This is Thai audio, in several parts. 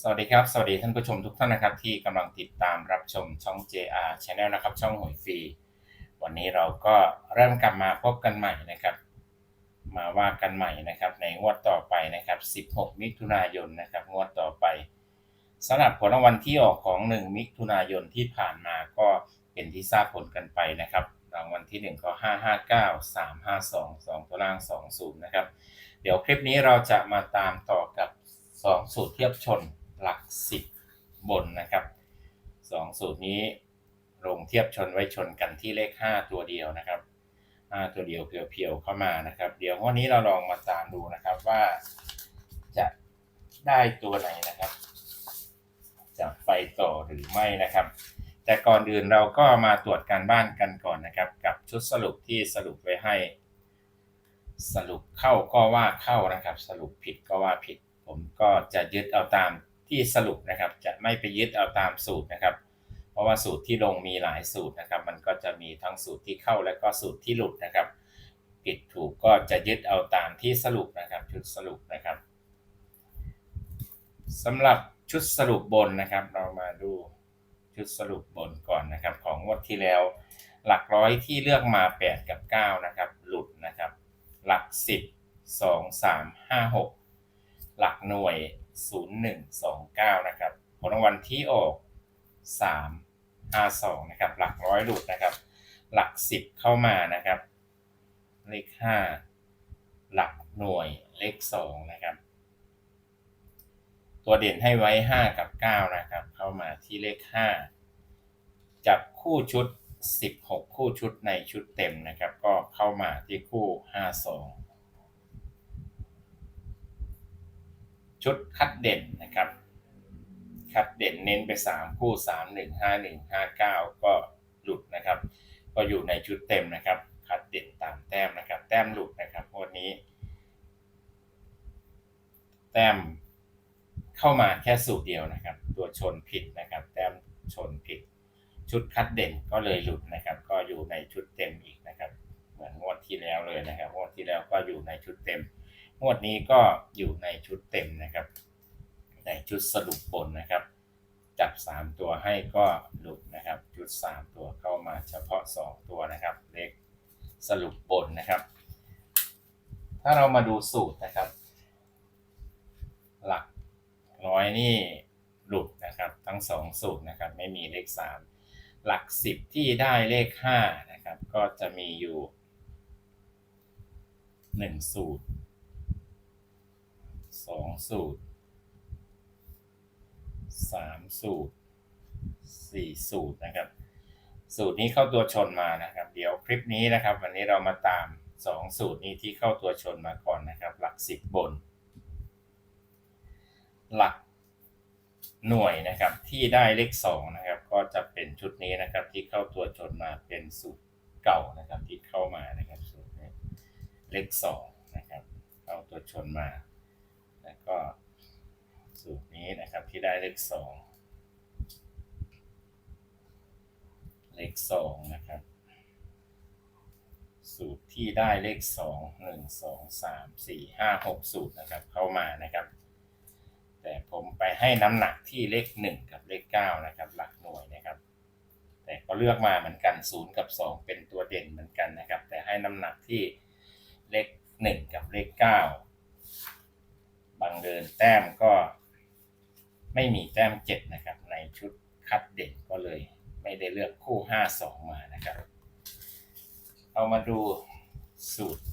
สวัสดีครับ สวัสดีท่านผู้ชมทุกท่านนะครับ ที่กำลังติดตามรับชมช่อง JR Channel นะครับ ช่องหวยฟรีวันนี้เราก็เริ่มกลับมาพบกันใหม่นะครับ มาว่ากันใหม่นะครับ ในงวดต่อไปนะครับ 16 มิถุนายนนะครับ งวดต่อไปสำหรับผลรางวัลที่ออกของ 1 มิถุนายนที่ผ่านมาก็เป็นที่ทราบผลกันไปนะครับรางวัลที่ 1 ก็ 559 352 2 ตัวล่าง 20 นะครับ เดี๋ยวคลิปนี้เราจะมาตามต่อกับ 2 สูตรเทียบชน หลัก 10 บนนะครับ 2 สูตรนี้ลงเทียบชนไว้ชนกันที่เลข 5 ตัวเดียวนะครับ 5 ตัวเดียวเพียวๆเข้ามานะครับ เดี๋ยววันนี้เราลองมาตามดูนะครับว่าจะได้ตัวไหนนะครับ จะไปต่อหรือไม่นะครับ แต่ก่อนอื่นเราก็มาตรวจการบ้านกันก่อนนะครับ กับชุดสรุปที่สรุปไว้ให้ สรุปเข้าก็ว่าเข้านะครับ สรุปผิดก็ว่าผิด ผมก็จะยึดเอาตาม ที่สรุปนะครับ จะไม่ไปยึดเอาตามสูตรนะครับ เพราะว่าสูตรที่ลงมีหลายสูตรนะครับ มันก็จะมีทั้งสูตรที่เข้าและก็สูตรที่หลุดนะครับผิดถูกก็จะยึดเอาตามที่สรุปนะครับ ชุดสรุปนะครับสำหรับชุดสรุปบนนะครับ เรามาดูชุดสรุปบนก่อนนะครับ ของงวดที่แล้ว หลักร้อยที่เลือกมา 8 กับ 9 นะครับ หลุดนะครับ หลัก 10 2 3 5 6 หลักหน่วย 0 1 2 9 นะครับผลรางวัลที่ออก 3 5 2 นะครับ หลักร้อยหลุดนะครับ หลัก 10 เข้ามานะครับ เลข 5 หลักหน่วยเลข 2 นะครับ ตัวเด่นให้ไว้ 5 กับ 9 นะครับ เข้ามาที่เลข 5 จับคู่ชุด 16 คู่ชุดในชุดเต็มนะครับ ก็เข้ามาที่คู่ 52 ชุดคัดเด่นนะครับคัดเด่นเน้นไป 3 คู่ 3 1 5 1 5 9 ก็หลุดนะครับ ก็อยู่ในชุดเต็มนะครับคัดเด่นตามแต้มนะครับ แต้มหลุดนะครับวันนี้ แต้มเข้ามาแค่สูตรเดียวนะครับ ตัวชนผิดนะครับ แต้มชนผิด ชุดคัดเด่นก็เลยหลุดนะครับ ก็อยู่ในชุดเต็มอีกนะครับ เหมือนงวดที่แล้วเลยนะครับงวดที่แล้วก็อยู่ในชุดเต็ม งวดนี้ก็อยู่ในชุดเต็มนะครับ ในชุดสรุปบนนะครับ จับ 3 ตัวให้ก็หลุดนะครับ ชุด 3 ตัวเข้ามาเฉพาะ 2 ตัวนะครับ เลขสรุปบนนะครับ ถ้าเรามาดูสูตรนะครับ หลักร้อยนี่หลุดนะครับ ทั้ง 2 สูตรนะครับ ไม่มีเลข 3 หลัก 10 ที่ได้เลข5นะครับ ก็จะมีอยู่ 1 สูตร 2สูตร3สูตร4สูตรนะครับ สูตรนี้เข้าตัวชนมานะครับ เดี๋ยวคลิปนี้นะครับ วันนี้เรามาตาม2สูตรนี้ที่เข้าตัวชนมาก่อนนะครับ หลัก10บน หลักหน่วยนะครับที่ได้เลข2นะครับ ก็จะเป็นชุดนี้นะครับ ที่เข้าตัวชนมาเป็นสูตรเก่านะครับ ที่เข้ามานะครับสูตรนี้เลข2นะครับ เข้าตัวชนมา ก็สูตรนี้นะครับที่ได้เลข2เลข2นะครับ สูตรที่ได้เลข2 1 2 3 4 5 6สูตรนะครับเข้ามานะครับ แต่ผมไปให้น้ำหนักที่เลข1กับเลข9นะครับ หลักหน่วยนะครับ แต่ก็เลือกมาเหมือนกัน0กับ2เป็นตัวเด่นเหมือนกันนะครับ แต่ให้น้ำหนักที่เลข1กับเลข9บา งเดินแต้มก็ไม่มีแต้ม7นะครับ ในชุดคัดเด่นก็เลย ไม่ได้เลือกคู่5 2มานะครับ เอามาดูสูตร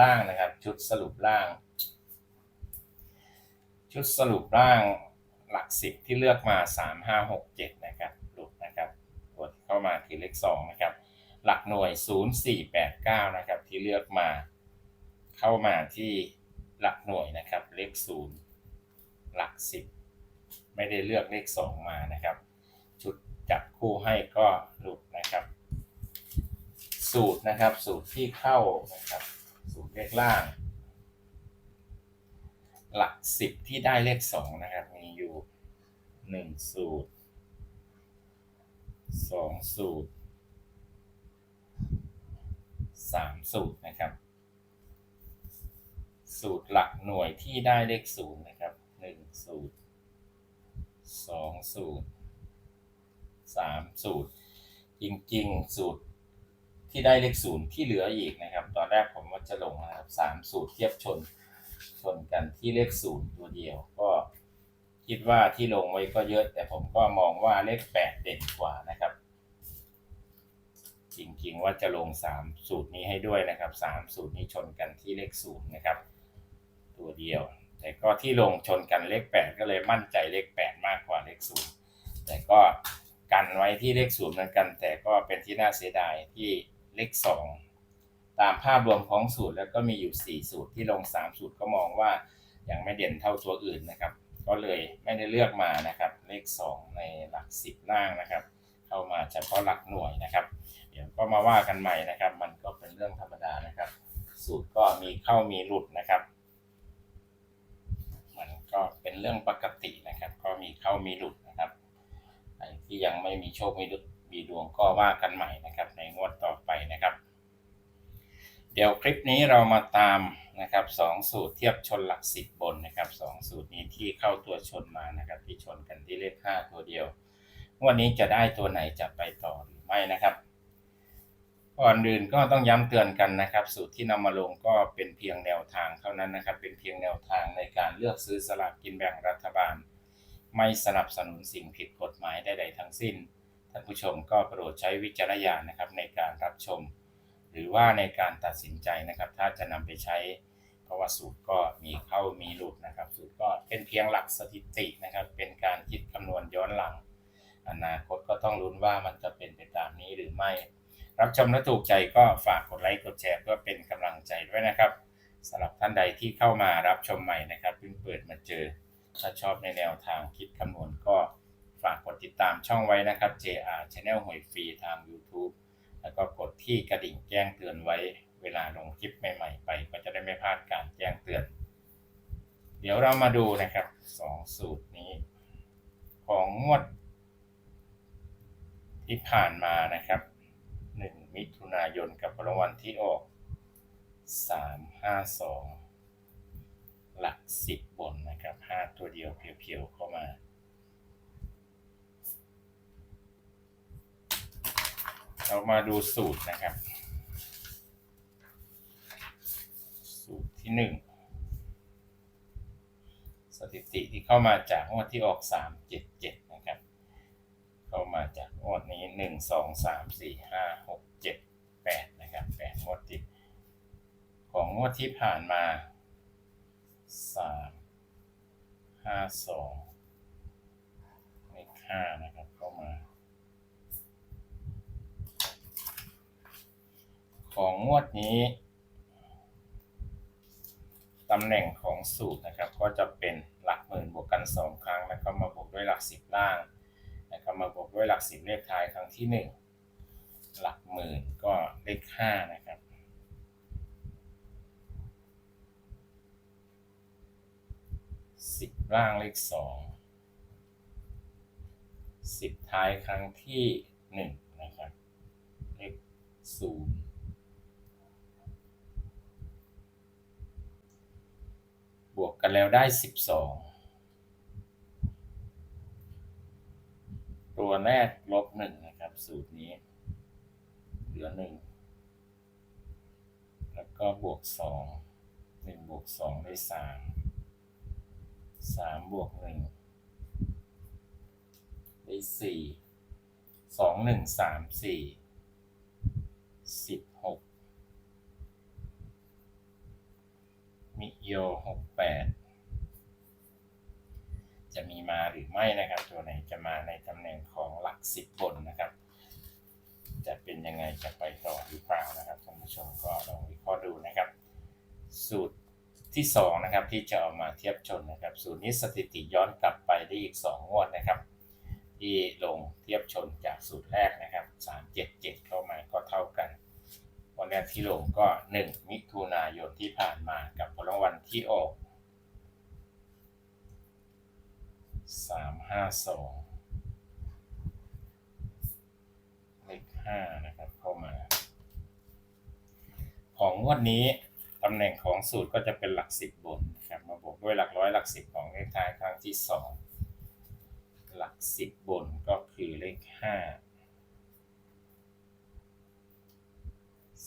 ล่างนะครับ ชุดสรุปล่าง ชุดสรุปล่างหลักสิบที่เลือกมา3 5 6 7นะครับหลุดนะครับกดเข้ามาที่เลข2นะครับหลักหน่วย 0 4 8 9 นะครับ ที่เลือกมาเข้ามาที่ หลักหน่วยนะครับ เลข0หลัก10ไม่ได้เลือกเลข2มานะครับ ชุดจับคู่ให้ก็หลุดนะครับ สูตรนะครับ สูตรที่เข้านะครับ สูตรเลขล่าง หลักสิบที่ได้เลขสองนะครับ มีอยู่หนึ่งสูตรสองสูตรสามสูตรนะครับ สูตรหลักหน่วยที่ได้เลขศูนย์นะครับหนึ่งสูตรสูตรสามสูตร จริงๆ สูตรที่ได้เลขศูนย์ที่เหลืออีกนะครับ ตอนแรกผมว่าจะลงนะครับสามสูตรเทียบชนชนกันที่เลขศูนย์ตัวเดียว ก็คิดว่าที่ลงไว้ก็เยอะ แต่ผมก็มองว่าเลขแปดเด่นกว่านะครับ จริงๆว่าจะลงสามสูตรนี้ให้ด้วยนะครับสามสูตรนี้ชนกันที่เลขศูนย์นะครับ ตัวเดียว แต่ก็ที่ลงชนกันเลขแปดก็เลยมั่นใจเลขแปดมากกว่าเลขศูนย์แต่ก็กันไว้ที่เลขศูนย์เหมือนกัน แต่ก็เป็นที่น่าเสียดายที่เลขสองตามภาพรวมของสูตรแล้วก็มีอยู่ 4 สูตรที่ลง 3 สูตรก็มองว่ายังไม่เด่นเท่าตัวอื่นนะครับ ก็เลยไม่ได้เลือกมานะครับ เลข 2 ในหลัก 10 ล่างนะครับ เข้ามาเฉพาะหลักหน่วยนะครับ เดี๋ยวก็มาว่ากันใหม่นะครับ มันก็เป็นเรื่องธรรมดานะครับ สูตรก็มีเข้ามีหลุดนะครับ ก็เป็นเรื่องปกตินะครับ ก็มีเข้ามีหลุดนะครับใครที่ยังไม่มีโชคมีมีดวงก็ว่ากันใหม่นะครับ ในงวดต่อไปนะครับ เดี๋ยวคลิปนี้เรามาตามนะครับสองสูตรเทียบชนหลักสิบบนนะครับสองสูตรนี้ที่เข้าตัวชนมานะครับ ที่ชนกันที่เลขห้าตัวเดียวงวันนี้จะได้ตัวไหนจะไปต่อหรือไม่นะครับ ก่อนอื่นก็ต้องย้ำเตือนกันนะครับ สูตรที่นำมาลงก็เป็นเพียงแนวทางเท่านั้นนะครับ เป็นเพียงแนวทางในการเลือกซื้อสลากกินแบ่งรัฐบาล ไม่สนับสนุนสิ่งผิดกฎหมายใดๆทั้งสิ้น ท่านผู้ชมก็โปรดใช้วิจารณญาณนะครับในการรับชม หรือว่าในการตัดสินใจนะครับ ถ้าจะนำไปใช้เพราะว่าสูตรก็มีเข้ามีหลุดนะครับ สูตรก็เป็นเพียงหลักสถิตินะครับ เป็นการคิดคำนวณย้อนหลัง อนาคตก็ต้องลุ้นว่ามันจะเป็นไปตามนี้หรือไม่ รับชมและถูกใจก็ฝากกดไลค์กดแชร์เพื่อเป็นกำลังใจด้วยนะครับสำหรับท่านใดที่เข้ามารับชมใหม่นะครับเพิ่งเปิดมาเจอถ้าชอบในแนวทางคิดคำนวณก็ฝากกดติดตามช่องไว้นะครับ JR Channel หวยฟรีทาง YouTube แล้วก็กดที่กระดิ่งแจ้งเตือนไว้ เวลาลงคลิปใหม่ ๆ ไป ก็จะได้ไม่พลาดการแจ้งเตือน เดี๋ยวเรามาดูนะครับสองสูตรนี้ ของงวดที่ผ่านมานะครับ มิถุนายนกับรางวัลที่ออก 352 หลัก 10 บนนะครับ 5 ตัวเดียวเพียวๆเข้ามาเรามาดูสูตรนะครับ สูตรที่ 1 สถิติที่เข้ามาจากงวดที่ออก 377 นะครับ เข้ามาจากงวดนี้ 1 2 3 4 5 6 งวดติด ของงวดที่ผ่านมา3 5 2เลข5นะครับเข้ามา ของงวดนี้ตำแหน่งของสูตรนะครับ ก็จะเป็นหลักหมื่นบวกกัน 2 ครั้ง แล้วก็มาบวกด้วยหลัก 10 ล่าง แล้วก็มาบวกด้วยหลัก 10 เลขท้ายครั้งที่ 1 หลักหมื่นก็เลข5นะครับ สิบล่างเลขสองสิบท้ายครั้งที่หนึ่งนะครับ เลขศูนย์บวกกันแล้วได้สิบสองตัวแรกลบหนึ่งนะครับ สูตรนี้ ลือหนึ่ง แล้วก็บวกสองหนึ่งบวกสองได้สามสามบวกหนึ่งได้สี่สองหนึ่งสามสี่สิบหกมิโยหกแปดจะมีมาหรือไม่นะครับ ตัวไหนจะมาในตำแหน่งของหลักสิบบนนะครับ จะเป็นยังไงจะไปต่อหรือเปล่านะครับท่านผู้ชมก็ลองวิเคราะห์ดูนะครับ สูตรที่สองนะครับที่จะเอามาเทียบชนนะครับสูตรนี้สถิติย้อนกลับไปได้อีก 2 งวดนะครับ ที่ลงเทียบชนจากสูตรแรกนะครับ 377 เข้ามาก็เท่ากัน วันแรกที่ลงก็ 1 มิถุนายนที่ผ่านมากับผลรางวัลที่ออก352 เลข5นะครับเข้ามา ของงวดนี้ตำแหน่งของสูตรก็จะเป็นหลักสิบบนนะครับมาบวกด้วยหลักร้อยหลักสิบของเลขท้ายครั้งที่สองหลักสิบบนก็คือเลขห้า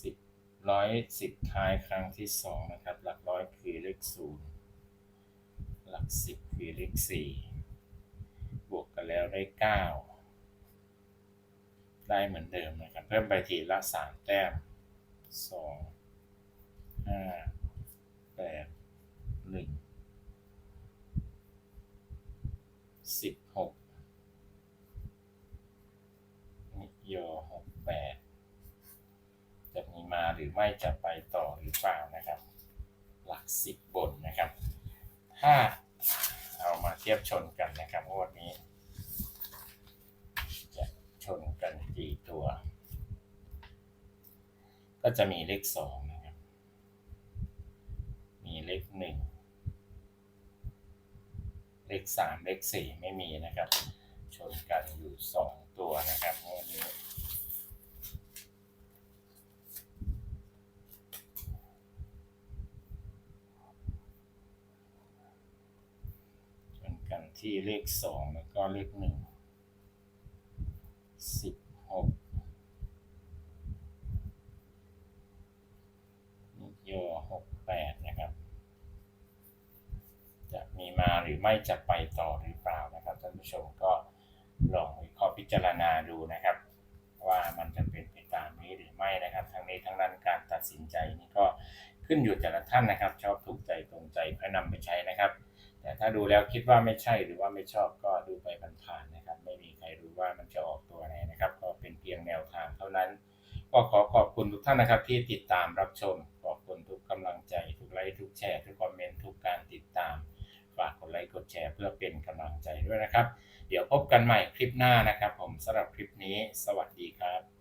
สิบร้อยสิบท้ายครั้งที่สองนะครับ หลักร้อยคือเลขศูนย์หลักสิบคือเลขสี่บวกกันแล้วได้เก้าได้เหมือนเดิมนะครับ เพิ่มไปทีละสามแต้มสอง ห้าแปดหนึ่งสิบหกนิโยหกแปดจะมีมาหรือไม่จะไปต่อหรือเปล่านะครับ หลักสิบบนนะครับถ้าเอามาเทียบชนกันนะครับงวดนี้ จะชนกันกี่ตัว ก็จะมีเลขสอง เลขหนึ่งเลขสามเลขสี่ไม่มีนะครับ ชนกันอยู่สองตัวนะครับงวดนี้ชนกันที่เลขสองแล้วก็เลขหนึ่งสิบหกนิโยหกแปดนะครับ จะมีมา หรือไม่จะไปต่อหรือเปล่านะครับท่านผู้ชมก็ลองวิเคราะห์พิจารณาดูนะครับ ว่ามันจะเป็นไปตามนี้หรือไม่นะครับ ทั้งนี้ทั้งนั้นการตัดสินใจนี่ก็ขึ้นอยู่แต่ละท่านนะครับ ชอบถูกใจตรงใจก็นำไปใช้นะครับ แต่ถ้าดูแล้วคิดว่าไม่ใช่หรือว่าไม่ชอบก็ดูไปผ่านๆนะครับ ไม่มีใครรู้ว่ามันจะออกตัวไหนนะครับ ก็เป็นเพียงแนวทางเท่านั้นก็ขอขอบคุณทุกท่านนะครับที่ติดตามรับชม ขอบคุณทุกกำลังใจ ทุกไลค์ ทุกแชร์ ทุกคอมเมนต์ ทุกการติดตาม ฝากกดไลค์กดแชร์เพื่อเป็นกำลังใจด้วยนะครับ เดี๋ยวพบกันใหม่คลิปหน้านะครับ ผมสำหรับคลิปนี้ สวัสดีครับ